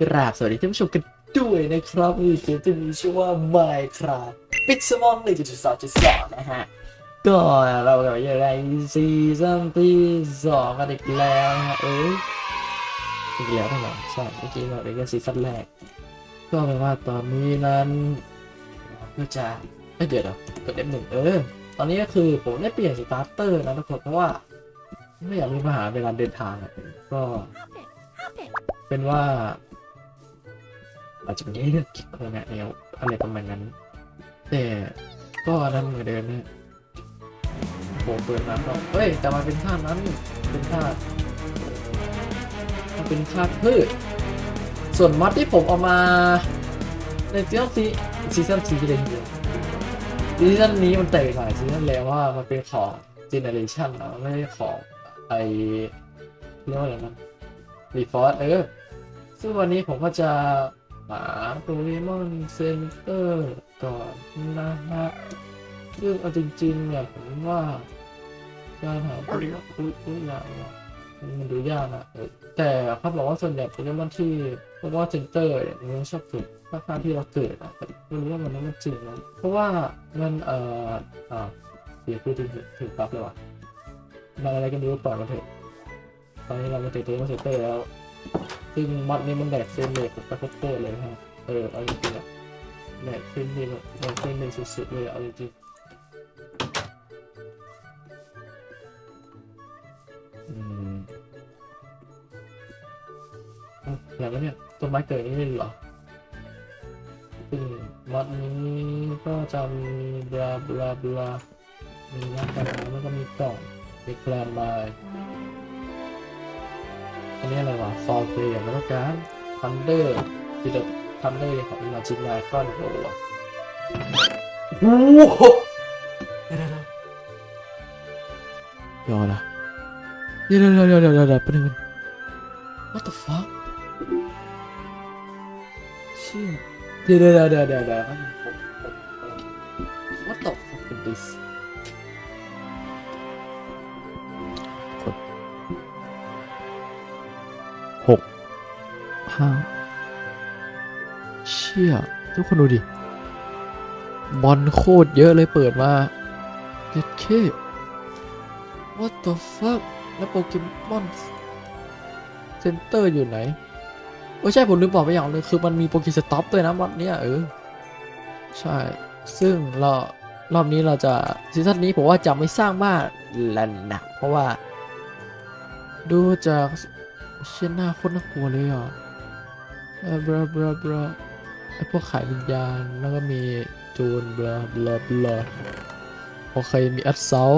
กราบสวัสดีท่านผู้ชมกันด้วยนะครับนี่เกมที่มีชื่อว่า Minecraft p i x e m o n 1.2.2นะฮะ ก็เรากลับมาอยู่ในซีซั่นที่สองกันอีกแล้วนะฮะเอ้ยอีกแล้วทำไมใช่เมื่อกี้เราเรียนซีซั่นแรก ก็แปลว่าตอนนี้นั้นเพื่อจะเอ้ยเดี๋ยวเดี๋ยวกด F1 เออ ตอนนี้ก็คือผมได้เปลี่ยนสตาร์เตอร์นะทุกคนเพราะว่าไม่อยากมีปัญหาเวลาเดินทางอะก็เป็นว่า อาจจะไม่ได้เลือกคิดอะไรแนวอะไรประมาณนั้น แต่ก็นั่นเหมือนเดิมนะผมเปิดมาก็เฮ้ย แต่มันเป็นท่านั้นเป็นท่ามันเป็นท่าพืช ส่วนมัดที่ผมเอามา ในซีซั่นซีซีซั่นซีเดนเดียวซีซั่นนี้มันแตกต่างซีซั่นแล้วว่ามันเป็นของเจเนอเรชันนะไม่ใช่ของไอเรียกว่าอะไรนะรีฟอร์เออซึ่งวันนี้ผมก็จะ หาโปเกมอนเซ็นเตอร์ก่อนนะฮะซึ่องเอาจริงๆเนี่ยผมว่าการหาโปเกมอนอุ้ยอุ้ยยากว่ะมันดูยากนะแต่เขาบอกว่าส่วนใหญ่โปเกมอนที่โปเกมอนเซ็นเตอร์เนี่ยมันชอบเกิดภาคที่เราเกิดอะแต่ไม่รู้ว่ามันนั้นมันจริงไหมเพราะว่ามันเอ่ออ่าเสียพูดถึงถึงปั๊บเลยว่ะมาอะไรกันดูปล่อยมาเถอะตอนนี้เรามาถึงโปเกมอนเซ็นเตอร์แล้ว ซึ่งมัดนี้มันแดกเส้นเลยกับกระโปงเลยฮะเออเอาจริงๆอะแดกเส้นเลยแบบแดกเส้นเลยสุดๆเลยเอาจริงอืมอะอะไรวเนี่ยต้นไม้เกิดนี่เหรอซึ่งมัดนี้ก็จะมีบลาบลาบลามีหน้ากากแล้วก็มีกล่องมีแกลนมา อันนี้อะไรวะฟอร์เกย์แล้วก็การทันเดอร์คือเดอะทันเดอร์ของอิมาจินไลคอนโอ้โหโอ้โหเดี๋ยวนะเดี๋ยวเดี๋ยวเดี๋ยวเดี๋ยวเดี๋ยวเดี๋ยวเป็นยังไง what the fuck เชี่ยเดี๋ยวเดี๋ยวเดี๋ยวเดี๋ยวเดี๋ยว what the fuck is this ห้าเชี่ย ทุกคนดูดิ บอลโคตรเยอะเลยเปิดมาเจ็ดเค what the fuck แล้วโปเกมอนเซ็นเตอร์อยู่ไหนโอ้ใช่ ผมลืมบอกไปอย่างนึงคือมันมีโปเกสต็อปด้วยนะวันนี้เออ ใช่ ซึ่งเรารอบนี้เราจะซีซั่นนี้ผมว่าจะไม่สร้างบ้านแล้วนะเพราะว่า ดูจากเชี่ยหน้าโคตรน่ากลัวเลยอะ เออบลาบลาบลาไอพวกขายวิญญาณแล้วก็มีจูนบลาบลาบลาโอเคมีอัดเซล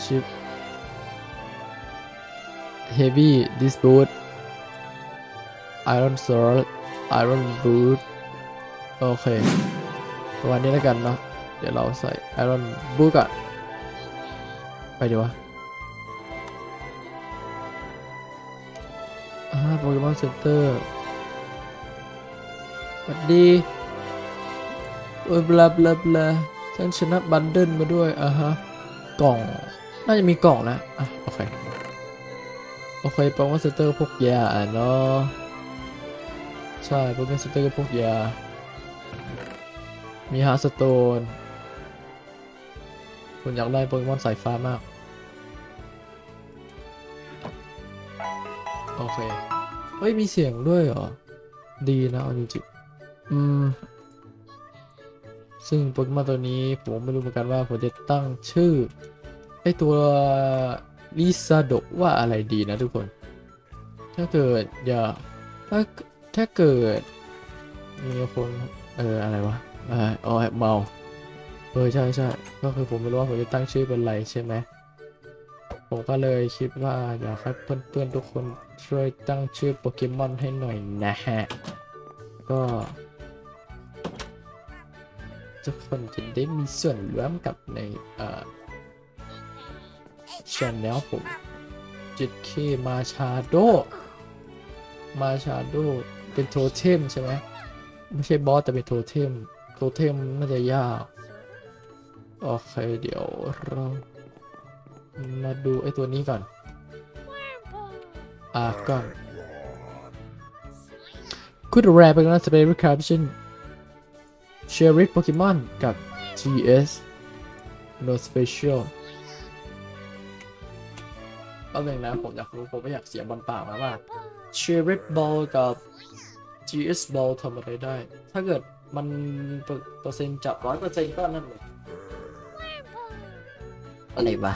ชิปเฮฟวี่ดิสบูทไอรอนซอร์ไอรอนบูทโอเคประมาณนี้แล้วกันเนาะเดี๋ยวเราใส่ไอรอนบูทก่อนไปดีวะอ่าโปเกมอนเซ็นเตอร์ วัสดีโอ้ยบลาบลาบลาฉันชนะบันเดิลมาด้วยอะฮะ กล่อง น่าจะมีกล่องนะ อะ โอเค โอเคโปเกมอนเซ็นเตอร์พวกยาอะเนาะ ใช่โปเกมอนเซ็นเตอร์พวกยา มีฮาร์สโตนคุณอยากได้โปเกมอนสายฟ้ามาก โอเค เฮ้ย มีเสียงด้วยเหรอ ดีนะเอาจริง อืม ซึ่งโปเกมอนตัวนี้ผมไม่รู้เหมือนกันว่าผมจะตั้งชื่อไอตัวลิซาโดว่าอะไรดีนะทุกคน ถ้าเกิดอย่าถ้าถ้าเกิด มีคนเอออะไรวะเอออ๋อเมาเออใช่ใช่ก็คือผมไม่รู้ว่าผมจะตั้งชื่อเป็นอะไรใช่ไหมผมก็เลยคิดว่าอยากให้เพื่อนๆทุกคนช่วยตั้งชื่อโปเกมอนให้หน่อยนะฮะ ก็ ทุกคนจะได้มีส่วนร่วมกับในเอ่อชแนลผมจิตเคมาชาโดมาชาโดเป็นโทเทมใช่ไหมไม่ใช่บอสแต่เป็นโทเทม โทเทมน่าจะยากโอเคเดี๋ยวเรามาดูไอ้ตัวนี้ก่อน อ่าก่อนคุณแรเป็นนักสเปรย์คาร์บชิน เชอริสโปเกมอนกับ GS No Special ก็หนึ่งนะผมอยากรู้ผมไม่อยากเสียบอลเปล่านะว่าเชอริสบอลกับ GS Ball ทำอะไรได้ ถ้าเกิดมันเปอร์เปอร์เซ็นต์จับร้อยเปอร์เซ็นต์ก็นั่นเลยอะไรวะ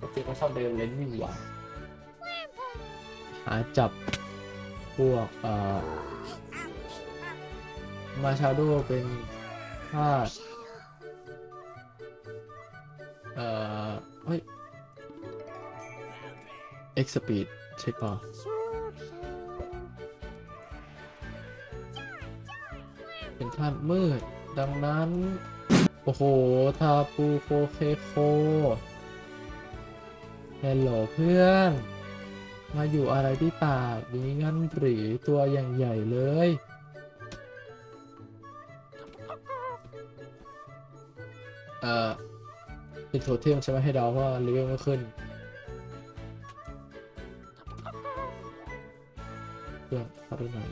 ปกติเขาชอบเดินเล่นวิ่งหวาหาจับพวกเอ่อ มาชาโดเป็นธาตุเอ่อ เฮ้ย X Speed ใช่ป่ะเป็นธาตุมืด ดังนั้น โอ้โห ทาปูโคเคโคเฮลโหลเพื่อน มาอยู่อะไรที่ป่านี้งั้นหรือตัวอย่างใหญ่เลย เป็นโทเทมใช่ไหมให้เดาว่าเลเวลไม่ขึ้นเพื่อนขอดูหน่อย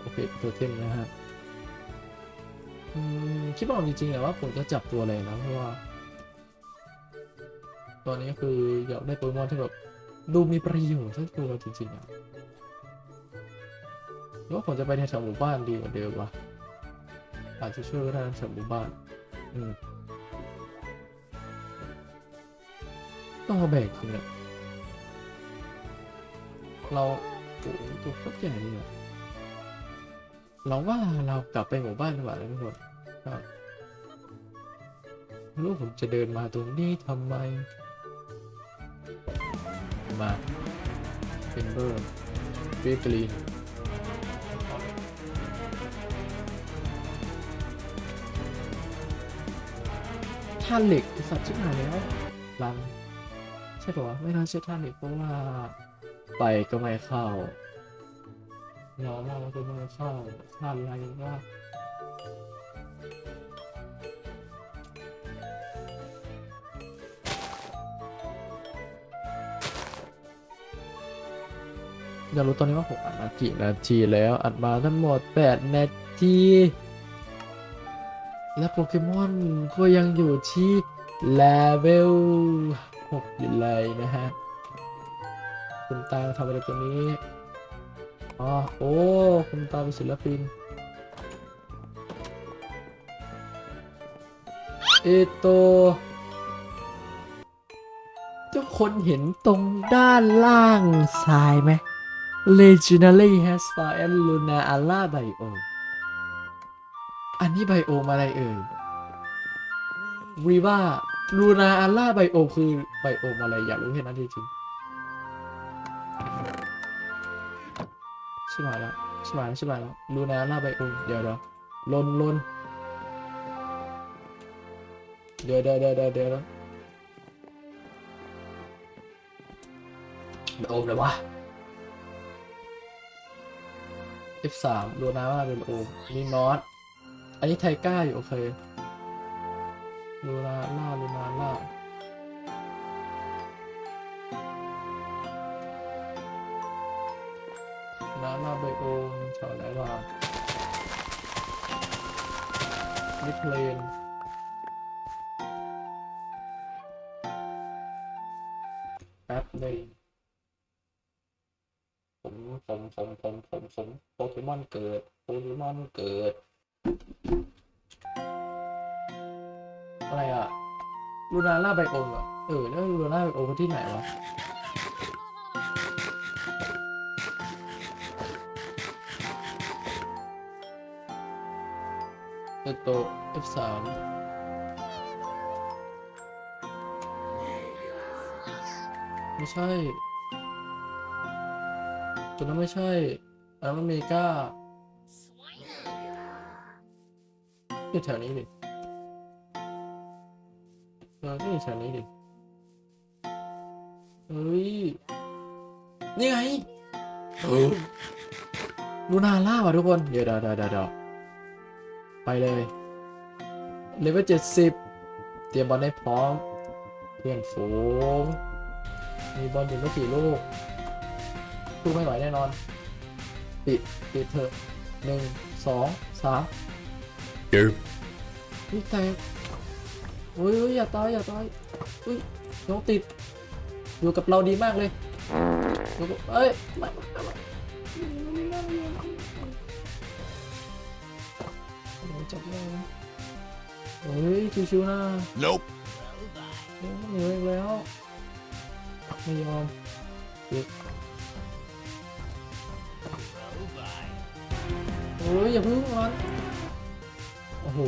โอเคโทเทมนะฮะคิดว่าจริงๆอะว่าผมจะจับตัวอะไรนะเพราะว่า ตอนนี้คืออยากได้โปเกมอนที่แบบดูมีประโยชน์สักตัวจริงๆอะหรือว่าผมจะไปแถวหมู่บ้านดีกว่าเดิมวะอาจจะช่วยก็ได้นแถวหมู่บ้าน อืม ต้องมาแบกจริงอะเราโอ้ตัวโคตรใหญ่เลยอะเราว่าเรากลับไปหมู่บ้านดีกว่านะทุกคนครับไม่รู้ผมจะเดินมาตรงนี้ทำไม มาเป็นเบอร์เบเกอรีท่าเหล็กสัตว์ชิบหายแล้วลัง ช่ปะวะไม่น่าใช่ท่าเหล็กเพราะว่าไปก็ไม่เข้าน้องเราเป็นมือเข้าท่านอะไรว่าอยากรู้ตอนนี้ว่าผมอัดมากี่นาทีแล้วอัดมาทั้งหมด 8 นาที และโปเกมอนก็ยังอยู่ที่เลเวล 6อยู่เลยนะฮะคุณตาทำอะไรตรงนี้อ๋อโอ้คุณตาเป็นศิลปินเอโตทุกคนเห็นตรงด้านล่างซ้ายไหม Legendary has fire and Luna Ala Bio อันนี้ไบโอมอะไรเอ่ยวีว่า ลูนาอาร่าไบโอคือไบโอมอะไรอยากรู้แค่นั้นจริงๆชิบหายแล้วชิบหายแล้วชิบหายแล้วลูนาล่าไบโอมเดี๋ยวเดี๋ยวลนลนเดี๋ยวเดี๋ยวเดี๋ยวเดี๋ยวเดี๋ยวไบโอมเลยวะ F3 ลูนาล่าไบโอมนี่นอตอันนี้ไทก้าอยู่โอเค ลูนาล่าลูนาล่าน้ำมาไบโอมแถวไหนวะมิดเพลนแป๊บหนึ่งผมผมผมผมผมผมโปเกมอนเกิด โปเกมอนเกิด อะไรอะลูนาล่าไบโอมอะเออแล้วลูนาล่าไบโอมที่ไหนวะเอโต F3 ไม่ใช่ตัวนั้นไม่ใช่อันนั้นมันเมกาอยู่แถวนี้ดิ เออนี่อยู่แถวนี้ดิเฮ้ย นี่ไงเออลูนาล่าว่ะทุกคน เดี๋ยวเดี๋ยวเดี๋ยวเดี๋ยวไปเลย เลเวลเจ็ดสิบ เตรียมบอลให้พร้อม เพื่อนฝูง มีบอลอยู่ไม่กี่ลูกสู้ไม่ไหวแน่นอน ปิดปิดเถอะหนึ่งสองสาม Derp. อุ้ยแตก อุ้ยอุ้ยอย่าตายอย่าตายอุ้ยน้องติด อยู่กับเราดีมากเลยอยู่กับเอ้ยไม่ไม่ไม่ไม่จับได้นะเฮ้ยชิวๆนะ Nope. เฮ้ยเหนื่อยอีกแล้ว ไม่ยอมเด็กโอ้ยอย่าพึ่งมันโอ้โห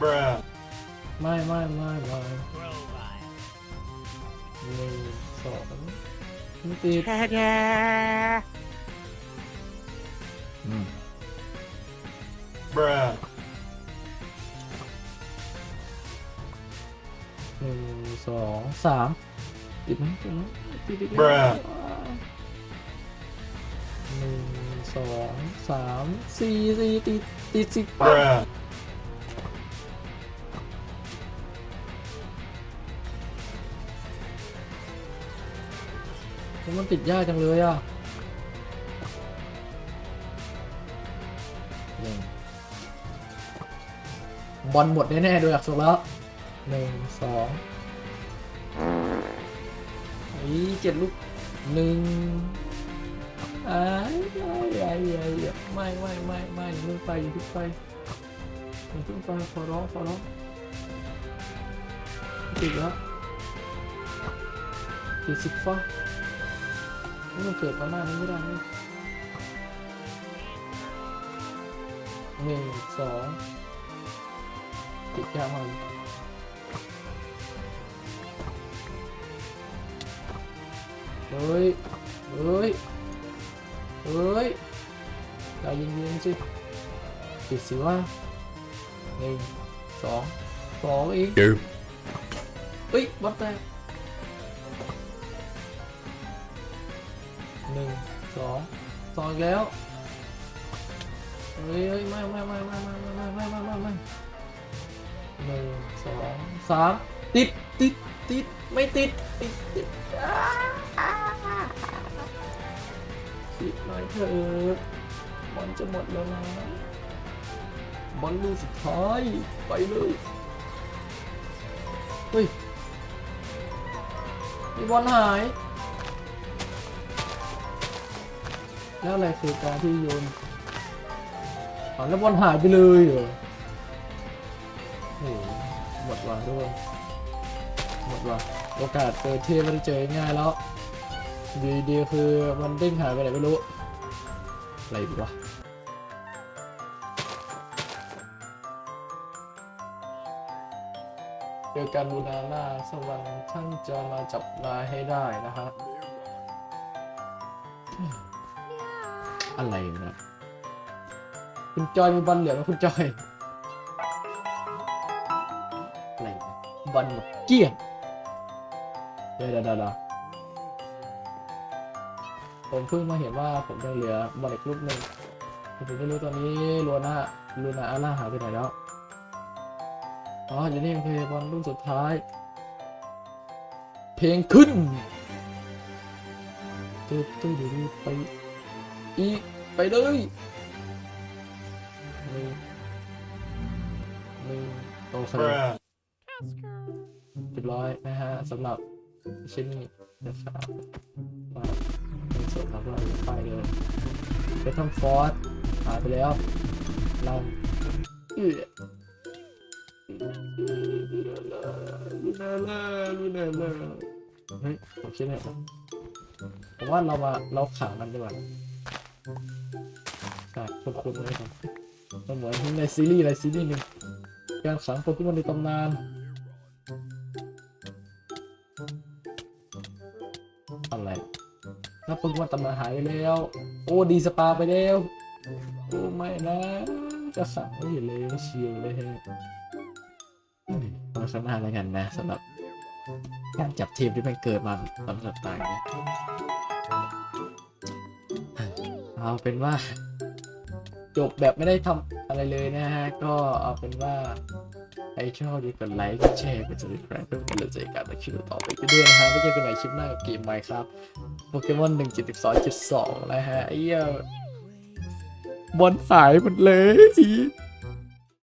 Bruh. ไม่ไม่ไม่ไม่หนึ่งสองไม่ติด Mm. Bruh. หนึ่งสองสามติดไหมติดไหมติดติด Bruh หนึ่งสองสามสี่สี่ติดติดสิบ มันติดยากจังเลยอะหนึ่งบอลหมดแน่ๆดูอยากสุแล้วหนึ่งสองอีเจ็ดลูกหนึ่งไอ้ไอ้ไอ้ไอ้ไม่ไม่ไม่ไม่อย่าเพิ่งไปอย่าเพิ่งไปอย่าเพิ่งไปขอร้องขอร้องติดแล้วติดสิบฟ้า นี่มันเกิดมาหน้านี้ไม่ได้นี่หนึ่งสองติดยากมากเฮ้ยเฮ้ยเฮ้ยใจเย็นๆสิติดสิว่าหนึ่งสองสองอีก Derp. เฮ้ยบอลแตก สองอีกแล้วเฮ้ยเฮ้ยไม่ไม่ไม่ไม่ไม่ไม่ไม่ไม่ไม่ไม่หนึ่งสองสามติดติดติดไม่ติดติดติดติดหน่อยเถอะบอลจะหมดแล้วนะบอลลูกสุดท้ายไปเลยเฮ้ยมีบอลหาย แล้วอะไรคือการที่โยนอ๋อแล้วบอลหายไปเลยเหรอโอ้หหมดว่ะด้วยหมดว่ะโอกาสเจอเทพไม่ได้เจอง่ายแล้วดีดีคือมันเด้งหายไปไหนไม่รู้อะไรดีวะเจอกันบูนาน่าสวรรค์ท่านจะมาจับนายให้ได้นะฮะ อะไรนะคุณจอยมีบอลเหลือไหมคุณจอยอะไรนะบอลหมดเกลี้ยงเดี๋ยวเดี๋ยวเดี๋ยวผมเพิ่งมาเห็นว่าผมยังเหลือบอลอีกลูกหนึ่งแต่ผมไม่รู้ตอนนี้ลูน่าลูน่าอาร่าหายไปไหนแล้วอ๋ออยู่นี่เพลงบอลลูกสุดท้าย เพลงขึ้นตึ๊ดตึ๊ดตึ๊ดไป อีไปเลยหนึ่งมึงโอเค Bruh. เรียบร้อยนะฮะสำหรับชิ้นนี้นะครับมาในส่วนของเราไปเลยเบทอมฟอร์ดหายไปแล้วเราเออลูนาล่าลูนาล่าเฮ้ยผมคิดเลยผมว่าเรามาเราขังมันดีกว่า ใช่คุณคุณเลยครับมันเหมือนในซีรีส์อะไรซีรีส์หนึ่งการขังโปเกมอนในตำนานอะไรถ้าโปเกมอนตำนานหายไปแล้ว โอ้ดีสปาไปแล้ว โอ้ไม่นะ จะขังไม่อยู่เลยไม่ชิลเลยฮะมาข้างหน้าแล้วกันนะสำหรับการจับทีมที่มันเกิดมาตอนต่างๆเนี่ย เอาเป็นว่า จบแบบไม่ได้ทำอะไรเลยนะฮะ ก็เอาเป็นว่าใครชอบดีกดไลค์กดแชร์กด subscribe เพื่อเป็นกำลังใจในการทำคลิปต่อไปกันด้วยนะฮะไม่เจอกันใหม่คลิปหน้ากับเกมใหม่ครับโปเกมอนหนึ่งจุดสิบสองจุดสองนะฮะไอ้เหี้ยบอลหายหมดเลย